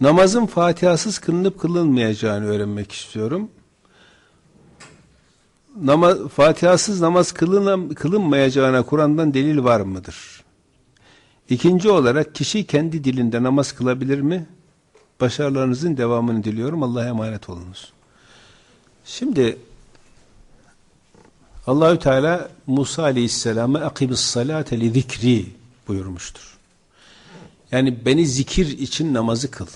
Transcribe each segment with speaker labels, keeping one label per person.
Speaker 1: Namazın Fatihasız kılınıp kılınmayacağını öğrenmek istiyorum. Nama, Fatihasız namaz kılınam, kılınmayacağına Kur'an'dan delil var mıdır? İkinci olarak kişi kendi dilinde namaz kılabilir mi? Başarılarınızın devamını diliyorum. Allah'a emanet olunuz. Şimdi Allahü Teala Musa Aleyhisselam'a akimis salate li zikri buyurmuştur. Yani beni zikir için namazı kıl.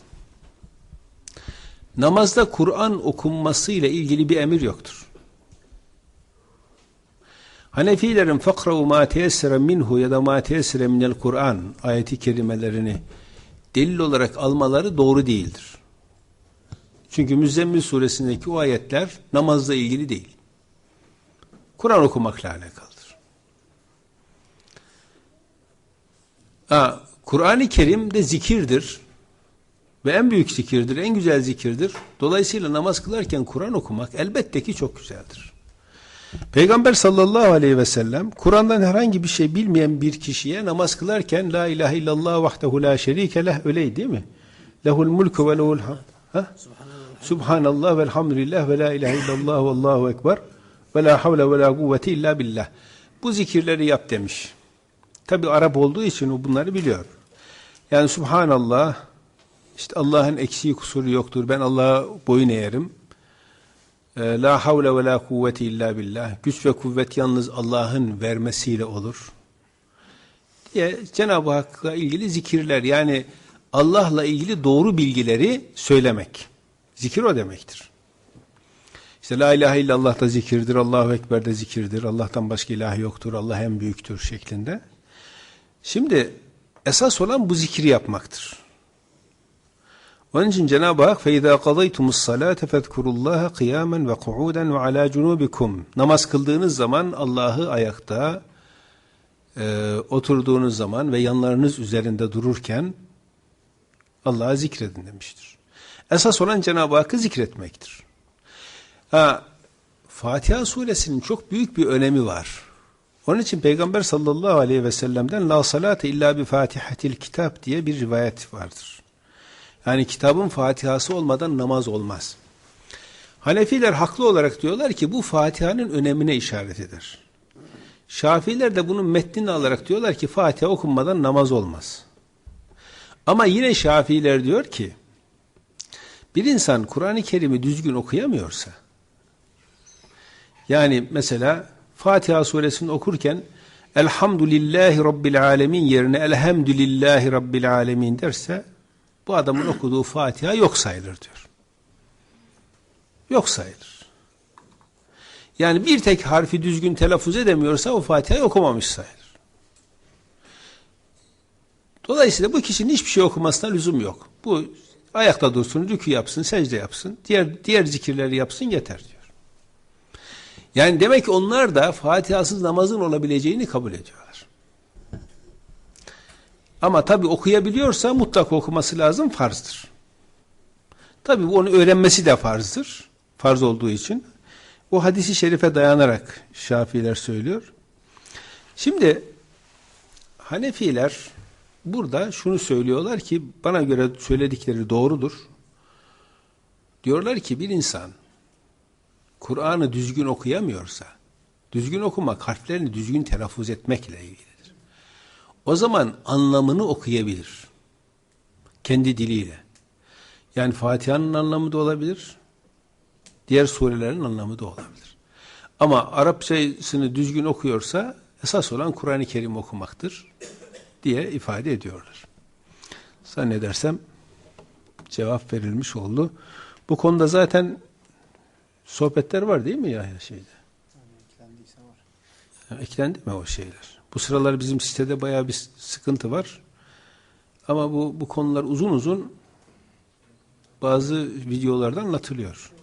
Speaker 1: Namazda Kur'an okunması ile ilgili bir emir yoktur. Hanefilerin fakra'u ma teyessere minhu ya da ma teyessere minel Kur'an ayeti kerimelerini delil olarak almaları doğru değildir. Çünkü Müzzemmil suresindeki o ayetler namazla ilgili değil. Kur'an okumakla alakalıdır. Kur'an-ı Kerim de zikirdir. Ve en büyük zikirdir, en güzel zikirdir. Dolayısıyla namaz kılarken Kur'an okumak elbette ki çok güzeldir. Peygamber sallallahu aleyhi ve sellem Kur'an'dan herhangi bir şey bilmeyen bir kişiye namaz kılarken La ilahe illallah vahdehu la şerike leh öyleydi değil mi? Lehul mulku ve lehul hamd. Ha? Subhanallah velhamdülillah ve la ilahe illallah ve allahu ekber ve la havle ve la kuvvete illa billah. Bu zikirleri yap demiş. Tabi Arap olduğu için o bunları biliyor. Yani Subhanallah işte Allah'ın eksiği kusuru yoktur. Ben Allah'a boyun eğerim. Ee, la havle ve la kuvvete illa billah. Güç ve kuvvet yalnız Allah'ın vermesiyle olur. Cenab-ı Hakk'la ilgili zikirler yani Allah'la ilgili doğru bilgileri söylemek. Zikir o demektir. İşte la ilahe illallah da zikirdir, Allahu Ekber de zikirdir, Allah'tan başka ilah yoktur, Allah en büyüktür şeklinde. Şimdi esas olan bu zikri yapmaktır. Onun için Cenab-ı Hak فَاِذَا قَضَيْتُمُ الصَّلَاةَ فَاذْكُرُوا اللّٰهَ قِيَامًا وَقُعُودًا وَعَلَى جُنُوبِكُمْ Namaz kıldığınız zaman Allah'ı ayakta, e, oturduğunuz zaman ve yanlarınız üzerinde dururken Allah'ı zikredin demiştir. Esas olan Cenab-ı Hakk'ı zikretmektir. Ha, Fatiha suresinin çok büyük bir önemi var. Onun için Peygamber sallallahu aleyhi ve sellem'den la salate illa bi fatihatil kitap diye bir rivayet vardır. Yani kitabın Fatihası olmadan namaz olmaz. Hanefiler haklı olarak diyorlar ki bu Fatiha'nın önemine işaret eder. Şafiler de bunun metnini alarak diyorlar ki Fatiha okunmadan namaz olmaz. Ama yine Şafiler diyor ki bir insan Kur'an-ı Kerim'i düzgün okuyamıyorsa yani mesela Fatiha suresini okurken Elhamdülillahi Rabbil Alemin yerine Elhamdülillahi Rabbil Alemin derse bu adamın okuduğu Fatiha yok sayılır diyor. Yok sayılır. Yani bir tek harfi düzgün telaffuz edemiyorsa o Fatiha okumamış sayılır. Dolayısıyla bu kişinin hiçbir şey okumasına lüzum yok. Bu ayakta dursun, rükü yapsın, secde yapsın, diğer diğer zikirleri yapsın yeter diyor. Yani demek ki onlar da Fatihasız namazın olabileceğini kabul ediyorlar. Ama tabi okuyabiliyorsa mutlak okuması lazım farzdır. Tabi onu öğrenmesi de farzdır. Farz olduğu için. O hadisi şerife dayanarak Şafiiler söylüyor. Şimdi Hanefiler burada şunu söylüyorlar ki bana göre söyledikleri doğrudur. Diyorlar ki bir insan Kur'an'ı düzgün okuyamıyorsa, düzgün okumak harflerini düzgün telaffuz etmekle ilgilidir. O zaman anlamını okuyabilir. Kendi diliyle. Yani Fatiha'nın anlamı da olabilir, diğer surelerin anlamı da olabilir. Ama Arapçasını düzgün okuyorsa esas olan Kur'an-ı Kerim okumaktır diye ifade ediyorlar. Zannedersem cevap verilmiş oldu. Bu konuda zaten sohbetler var değil mi ya şeyde?
Speaker 2: Eklendiyse var.
Speaker 1: Ya, eklendi mi o şeyler? Bu sıralar bizim sitede bayağı bir sıkıntı var. Ama bu, bu konular uzun uzun bazı videolarda anlatılıyor.